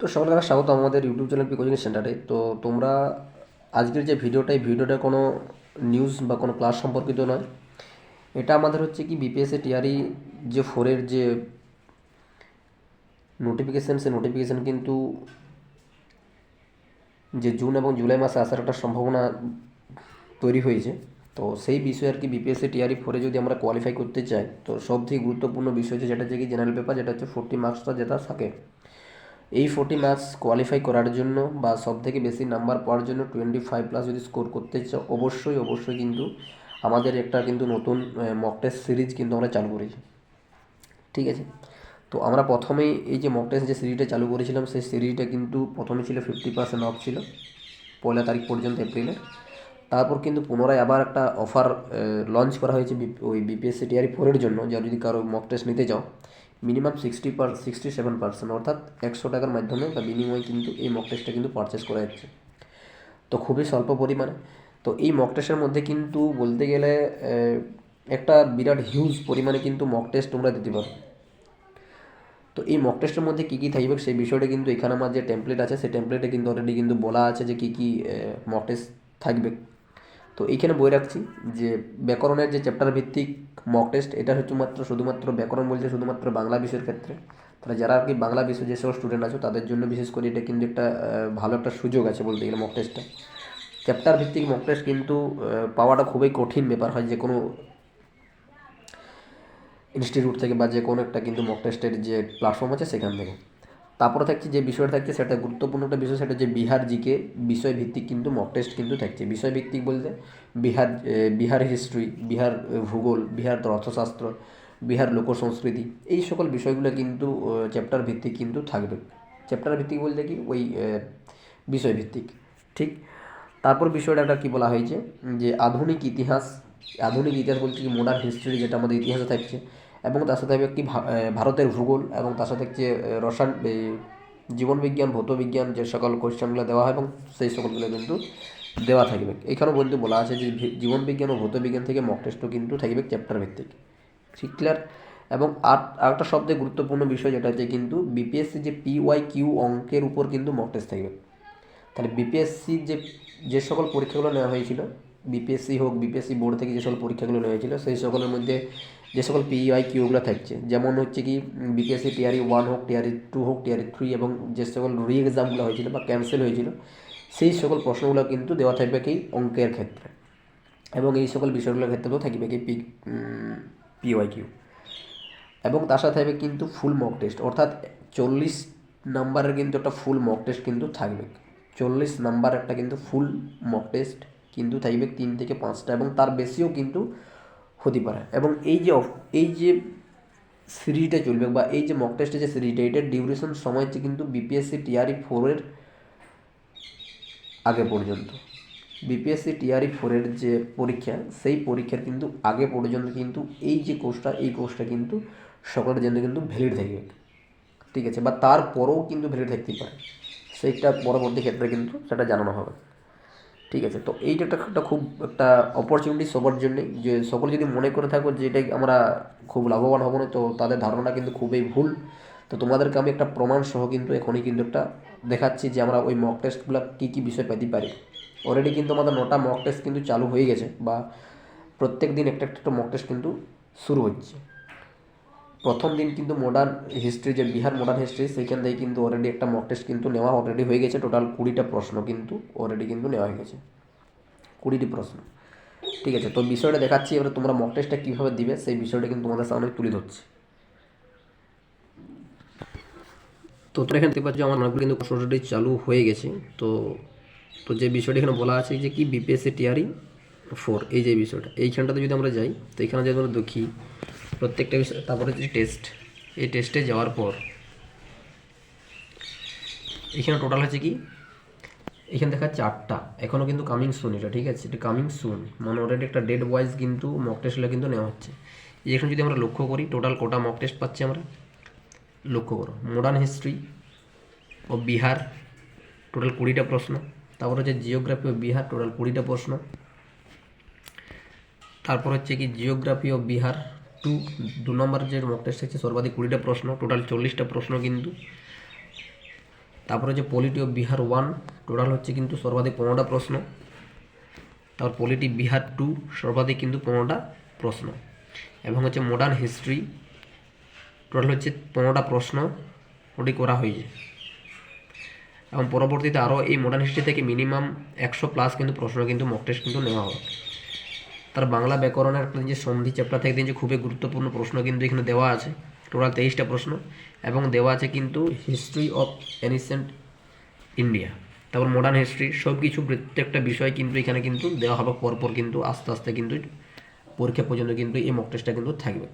তো সকলকে স্বাগত আমাদের ইউটিউব চ্যানেল কোচিং সেন্টারে তো তোমরা আজকের যে ভিডিওটা এই ভিডিওটা কোনো নিউজ বা কোনো ক্লাস সম্পর্কিত নয়। এটা আমাদের হচ্ছে কি বিপিএসসি টিআরই যে ফোরের যে নোটিফিকেশান সে নোটিফিকেশান কিন্তু যে জুন এবং জুলাই মাসে আসার একটা সম্ভাবনা তৈরি হয়েছে। তো সেই বিষয়ে আর কি বিপিএসসি টিআরই ফোরে যদি আমরা কোয়ালিফাই করতে চাই, তো সব থেকে গুরুত্বপূর্ণ বিষয় হচ্ছে যেটা হচ্ছে কি জেনারেল পেপার যেটা হচ্ছে ফোর্টি মার্কসটা যেটা থাকে। এই ফোর্টি মার্কস কোয়ালিফাই করার জন্য বা সব থেকে বেশি নাম্বার পাওয়ার জন্য টোয়েন্টি ফাইভ প্লাস যদি স্কোর করতে চাও, অবশ্যই অবশ্যই কিন্তু আমাদের একটা কিন্তু নতুন মক টেস্ট সিরিজ কিন্তু আমরা চালু করেছি। ঠিক আছে? তো আমরা প্রথমেই এই যে মক টেস্ট যে সিরিজটা চালু করেছিলাম, সেই সিরিজটা কিন্তু প্রথমে ছিল ফিফটি পার্সেন্ট অফ ছিল, পয়লা তারিখ পর্যন্ত এপ্রিলের তারপর কিন্তু পুনরায় আবার একটা অফার লঞ্চ করা হয়েছে ওই বিপিএসসি টিআরই ফোরের জন্য যা যদি কারও মক টেস্ট নিতে চাও minimum sixty per sixty seven percent অর্থাৎ একশো টাকার মাধ্যমে বা বিনিময়ে কিন্তু এই মক টেস্টটা কিন্তু পারচেস করা যাচ্ছে। তো খুবই স্বল্প পরিমাণে। তো এই মক টেস্টের মধ্যে কিন্তু বলতে গেলে একটা বিরাট হিউজ পরিমাণে কিন্তু মক টেস্ট তোমরা দিতে পারো। তো এই মক টেস্টের মধ্যে কী কী থাকবে সেই বিষয়টা কিন্তু এখানে আমার যে টেমপ্লেট আছে, সেই টেমপ্লেটে কিন্তু অলরেডি কিন্তু বলা আছে যে কী কী মক টেস্ট থাকবে। তো এইখানে বই রাখছি যে ব্যাকরণের যে চ্যাপ্টার ভিত্তিক মক টেস্ট এটা হচ্ছে মাত্র শুধুমাত্র ব্যাকরণ বলছে শুধুমাত্র বাংলা বিষয়ের ক্ষেত্রে। তাহলে যারা আর কি বাংলা বিষয় যে সব স্টুডেন্ট আছে, তাদের জন্য বিশেষ করে এটা কিন্তু একটা ভালো একটা সুযোগ আছে বলতে গেলে মক টেস্টটা চ্যাপ্টার ভিত্তিক মক টেস্ট কিন্তু পাওয়াটা খুবই কঠিন ব্যাপার হয় যে কোনো ইনস্টিটিউট থেকে বা যে কোনো একটা কিন্তু মক টেস্টের যে প্ল্যাটফর্ম আছে সেখান থেকে। তারপরে থাকছে যে বিষয়টা থাকছে, সেটা গুরুত্বপূর্ণ একটা বিষয়, সেটা হচ্ছে বিহার জিকে বিষয়ভিত্তিক কিন্তু মক টেস্ট কিন্তু থাকছে। বিষয়ভিত্তিক বলতে বিহার বিহার হিস্ট্রি বিহার ভূগোল, বিহার অর্থশাস্ত্র বিহার লোক সংস্কৃতি, এই সকল বিষয়গুলো কিন্তু চ্যাপ্টার ভিত্তিক কিন্তু থাকবে। চ্যাপ্টার ভিত্তিক বলতে কি? ওই বিষয়ভিত্তিক। ঠিক? তারপর বিষয়টা একটা কী বলা হয়েছে? যে আধুনিক ইতিহাস আধুনিক ইতিহাস বলতে কি? মডার্ন হিস্ট্রি যেটা আমাদের ইতিহাসে থাকছে এবং তার সাথে কি ভারতের ভূগোল এবং তার সাথে এ, রসায়ন জীবনবিজ্ঞান ভৌতবিজ্ঞান যে সকল কোশ্চেনগুলো দেওয়া হয় এবং সেই সকলগুলো কিন্তু দেওয়া থাকবে। এখানেও বলতে বলা আছে যে জীবনবিজ্ঞান ও ভৌতবিজ্ঞান থেকে মক টেস্টও কিন্তু থাকবে চ্যাপ্টার ভিত্তিক ঠিক ক্লিয়ার এবং আর আরেকটা সবথেকে গুরুত্বপূর্ণ বিষয় যেটা হচ্ছে কিন্তু বিপিএসসি যে পিওয়াই কিউ অঙ্কের উপর কিন্তু মক টেস্ট থাকবে। তাহলে বিপিএসসি যে যে সকল পরীক্ষাগুলো নেওয়া হয়েছিল বিপিএসসি হোক বিপিএসসি বোর্ড থেকে যে সকল পরীক্ষাগুলো নেওয়া হয়েছিল সেই সকলের মধ্যে যে সকল পিইআই কিউগুলো থাকছে, যেমন হচ্ছে কি বিপিএসসি টিআরই ওয়ান হোক টিআরই টু হোক টিআরই থ্রি এবং যে সকল রি এক্সামগুলো হয়েছিল বা ক্যান্সেল হয়েছিল, সেই সকল প্রশ্নগুলো কিন্তু দেওয়া থাকবে কি অঙ্কের ক্ষেত্রে এবং এই সকল বিষয়গুলোর ক্ষেত্রেও থাকবে কি পি পিওয়াই কিউ এবং তার সাথে থাকবে কিন্তু ফুল মক টেস্ট অর্থাৎ চল্লিশ নাম্বারের কিন্তু একটা ফুল মক টেস্ট কিন্তু থাকবে। চল্লিশ নাম্বার একটা কিন্তু ফুল মক টেস্ট কিন্তু থাকবে তিন থেকে পাঁচটা এবং তার বেশিও কিন্তু হতে পারে এবং এই যে এই যে সিরিজটা চলবে বা এই যে মক টেস্টের যে সিরিজটা এটার ডিউরেশন সময় হচ্ছে কিন্তু বিপিএসসি টিআরই ফোরের আগে পর্যন্ত। বিপিএসসি টিআরই ফোরের যে পরীক্ষা, সেই পরীক্ষার কিন্তু আগে পর্যন্ত কিন্তু এই যে কোর্সটা এই কোর্সটা কিন্তু সকলের জন্য কিন্তু ভ্যালিড থাকবে। ঠিক আছে? বা তারপরেও কিন্তু ভ্যালিড থাকতে পারে। সেইটা পরবর্তী ক্ষেত্রে কিন্তু সেটা জানানো হবে। ঠিক আছে? তো এইটা একটা একটা খুব একটা অপরচুনিটি সবার জন্যে। যে সকল যদি মনে করে থাকো যে এটা আমরা খুব লাভবান হব না, তো তাদের ধারণা কিন্তু খুবই ভুল। তো তোমাদেরকে আমি একটা প্রমাণ সহ কিন্তু এখনই কিন্তু একটা দেখাচ্ছি যে আমরা ওই মক টেস্টগুলো কী কী বিষয় পেতে পারি। অলরেডি কিন্তু আমাদের নটা মক টেস্ট কিন্তু চালু হয়ে গেছে বা প্রত্যেক দিন একটা একটা মক টেস্ট কিন্তু শুরু হচ্ছে। প্রথম দিন কিন্তু মডার্ন হিস্ট্রি যে বিহার মডার্ন হিস্ট্রি সেইখান থেকে কিন্তু অলরেডি একটা মক টেস্ট কিন্তু নেওয়া অলরেডি হয়ে গেছে। টোটাল কুড়িটা প্রশ্ন কিন্তু অলরেডি কিন্তু নেওয়া হয়ে গেছে। কুড়িটি প্রশ্ন। ঠিক আছে, তো বিষয়টা দেখাচ্ছি, এবারে তোমরা মক টেস্টটা কীভাবে দিবে, সেই বিষয়টা কিন্তু তোমাদের সামনে তুলে ধরছি। তো তোমরা এখানে দেখতে পাচ্ছ, আমার অনেকগুলো কিন্তু অলরেডি চালু হয়ে গেছে। তো তো যে বিষয়টা এখানে বলা আছে, যে কি বিপিএসসি টিআরই ফোর এই যে বিষয়টা, এইখানটাতে যদি আমরা যাই, তো এখানে যদি আমরা দেখি প্রত্যেকটা বিষয় তারপরে হচ্ছে টেস্ট এই টেস্টে যাওয়ার পর, এখানে টোটাল হচ্ছে কি? এখানে দেখা চারটা। এখনও কিন্তু কামিং সুন এটা, ঠিক আছে? এটা কামিং সুন মানে অলরেডি একটা ডেড ওয়াইজ কিন্তু মক টেস্টগুলো কিন্তু নেওয়া হচ্ছে। এখানে যদি আমরা লক্ষ্য করি টোটাল কোটা মক টেস্ট পাচ্ছি আমরা? লক্ষ্য করো মডার্ন হিস্ট্রি ও বিহার টোটাল কুড়িটা প্রশ্ন। তারপর হচ্ছে জিওগ্রাফি ও বিহার টোটাল কুড়িটা প্রশ্ন। তারপর হচ্ছে কি জিওগ্রাফি ও বিহার টু দু নম্বর যে মক টেস্ট আছে সর্বাধিক কুড়িটা প্রশ্ন টোটাল চল্লিশটা প্রশ্ন কিন্তু। তারপরে হচ্ছে polity of Bihar one total হচ্ছে কিন্তু সর্বাধিক পনেরোটা প্রশ্ন। তারপর পলিটি বিহার টু সর্বাধিক কিন্তু পনেরোটা প্রশ্ন। এবং হচ্ছে মডার্ন হিস্ট্রি টোটাল হচ্ছে পনেরোটা প্রশ্ন ওটি করা হয়েছে। এবং পরবর্তীতে আরও এই মডার্ন হিস্ট্রি থেকে মিনিমাম একশো প্লাস কিন্তু প্রশ্ন কিন্তু মক টেস্ট কিন্তু নেওয়া হবে। তার বাংলা ব্যাকরণের একটা যে সন্ধি চ্যাপ্টার থেকে যে খুবই গুরুত্বপূর্ণ প্রশ্ন কিন্তু এখানে দেওয়া আছে, টোটাল তেইশটা প্রশ্ন, এবং দেওয়া আছে কিন্তু হিস্ট্রি অফ অ্যানিসেন্ট ইন্ডিয়া তারপর মডার্ন হিস্ট্রি সব কিছু প্রত্যেকটা বিষয় কিন্তু এখানে কিন্তু দেওয়া হবে, পরপর কিন্তু, আস্তে আস্তে কিন্তু পরীক্ষা পর্যন্ত কিন্তু এই মক টেস্টটা কিন্তু থাকবে।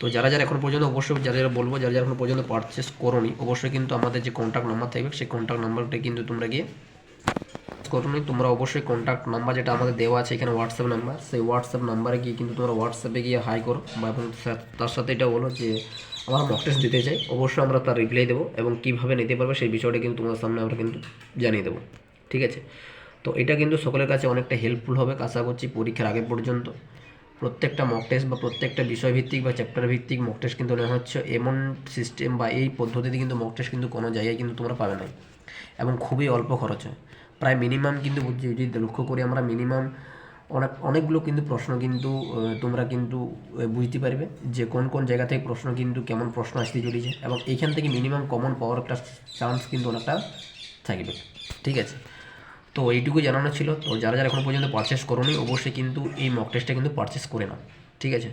তো যারা যারা এখন পর্যন্ত অবশ্যই যারা যারা বলব, যারা যারা এখন পর্যন্ত পারচেস করোনি, অবশ্যই কিন্তু আমাদের যে কন্ট্যাক্ট নাম্বার থাকবে, সেই কন্ট্যাক্ট নাম্বারটা কিন্তু তোমরা গিয়ে করোনি তোমরা অবশ্যই কন্ট্যাক্ট নাম্বার যেটা আমাদের দেওয়া আছে এখানে হোয়াটসঅ্যাপ নাম্বার সেই হোয়াটসঅ্যাপ নাম্বারে গিয়ে কিন্তু তোমরা হোয়াটসঅ্যাপে গিয়ে হাই করো। বা এবং তার সাথে এটা বলো যে আমার মক টেস্ট দিতে চাই, অবশ্যই আমরা তার রিপ্লাই দেবো এবং কীভাবে নিতে পারবে সেই বিষয়টা কিন্তু তোমাদের সামনে আমরা কিন্তু জানিয়ে দেবো। ঠিক আছে? তো এটা কিন্তু সকলের কাছে অনেকটা হেল্পফুল হবে, আশা করছি পরীক্ষার আগে পর্যন্ত। প্রত্যেকটা মক টেস্ট বা প্রত্যেকটা বিষয়ভিত্তিক বা চ্যাপ্টার ভিত্তিক মক টেস্ট কিন্তু নেওয়া হচ্ছে। এমন সিস্টেম বা এই পদ্ধতিতে কিন্তু মক টেস্ট কিন্তু কোনো জায়গায় কিন্তু তোমরা পাবে না এবং খুবই অল্প খরচ। হয় প্রায় মিনিমাম কিন্তু যদি লক্ষ্য করি আমরা মিনিমাম অনেক, অনেকগুলো কিন্তু প্রশ্ন কিন্তু তোমরা কিন্তু বুঝতে পারবে যে কোন কোন জায়গা থেকে প্রশ্ন কিন্তু কেমন প্রশ্ন আসতে চলেছে এবং এইখান থেকে মিনিমাম কমন পাওয়ার একটা চান্স কিন্তু অনেকটা থাকবে। ঠিক আছে? তো এইটুকু জানানো ছিল। তো যারা যারা এখন পর্যন্ত পারচেস করোনি, অবশ্যই কিন্তু এই মক টেস্টটা কিন্তু পারচেস করে নাও। ঠিক আছে?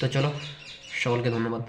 তো চলো, সকলকে ধন্যবাদ।